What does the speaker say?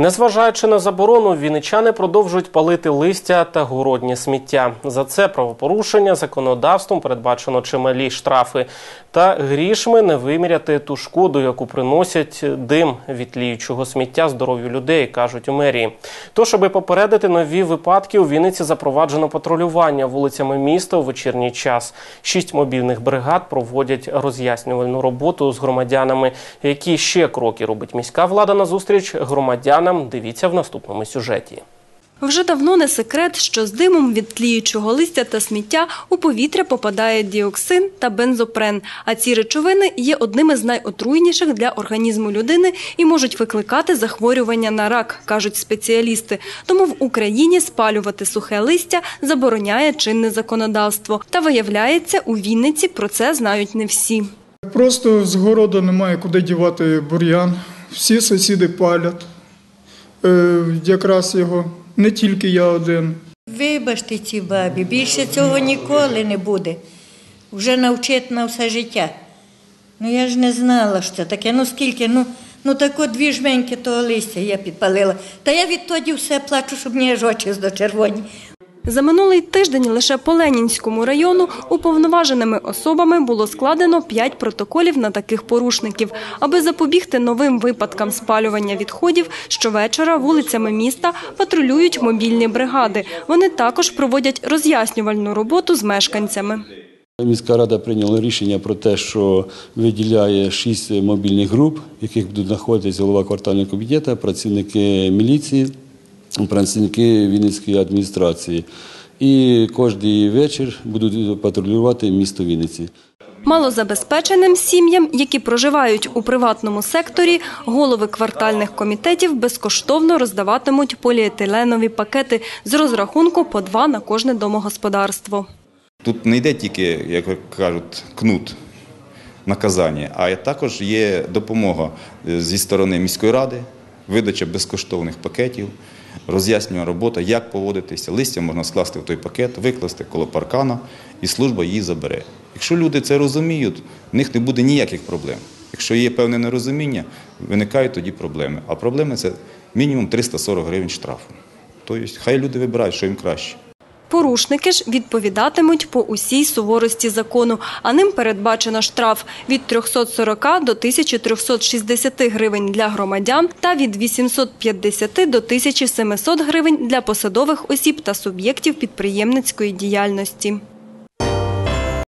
Незважаючи на заборону, вінничани продовжують палити листя та городнє сміття. За це правопорушення законодавством передбачено чималі штрафи. Та грішми не виміряти ту шкоду, яку приносять дим від тліючого сміття здоров'ю людей, кажуть у мерії. Тож, аби попередити нові випадки, у Вінниці запроваджено патрулювання вулицями міста у вечірній час. Шість мобільних бригад проводять роз'яснювальну роботу з громадянами. Які ще кроки робить міська влада назустріч громадянам? Дивіться в наступному сюжеті. Вже давно не секрет, що з димом від тліючого листя та сміття у повітря попадає діоксин та бензопрен. А ці речовини є одними з найотруйніших для організму людини і можуть викликати захворювання на рак, кажуть спеціалісти. Тому в Україні спалювати сухе листя забороняє чинне законодавство. Та виявляється, у Вінниці про це знають не всі. Просто з городу немає куди дівати бур'ян. Всі сусіди палять. Е, якраз його не тільки я один. Вибачте ці бабі, більше цього ніколи не буде. Вже навчить на все життя. Ну я ж не знала, що таке. Ну скільки, ну, ну тако дві жменьки того листя я підпалила. Та я відтоді все плачу, щоб мені аж очі червоні. За минулий тиждень лише по Ленінському району уповноваженими особами було складено 5 протоколів на таких порушників. Аби запобігти новим випадкам спалювання відходів, щовечора вулицями міста патрулюють мобільні бригади. Вони також проводять роз'яснювальну роботу з мешканцями. Міська рада прийняла рішення про те, що виділяє шість мобільних груп, в яких будуть знаходитися голова квартального комітету, працівники міліції, працівники Вінницької адміністрації. І кожен вечір будуть патрулювати місто Вінниці. Малозабезпеченим сім'ям, які проживають у приватному секторі, голови квартальних комітетів безкоштовно роздаватимуть поліетиленові пакети з розрахунку по два на кожне домогосподарство. Тут не йде тільки, як кажуть, кнут наказання, а також є допомога зі сторони міської ради, видача безкоштовних пакетів, роз'яснювана робота, як поводитися. Листя можна скласти в той пакет, викласти коло паркана, і служба її забере. Якщо люди це розуміють, в них не буде ніяких проблем. Якщо є певне нерозуміння, виникають тоді проблеми. А проблеми це мінімум 340 гривень штрафу. Тобто, хай люди вибирають, що їм краще. Порушники ж відповідатимуть по усій суворості закону, а ним передбачено штраф від 340 до 1360 гривень для громадян та від 850 до 1700 гривень для посадових осіб та суб'єктів підприємницької діяльності.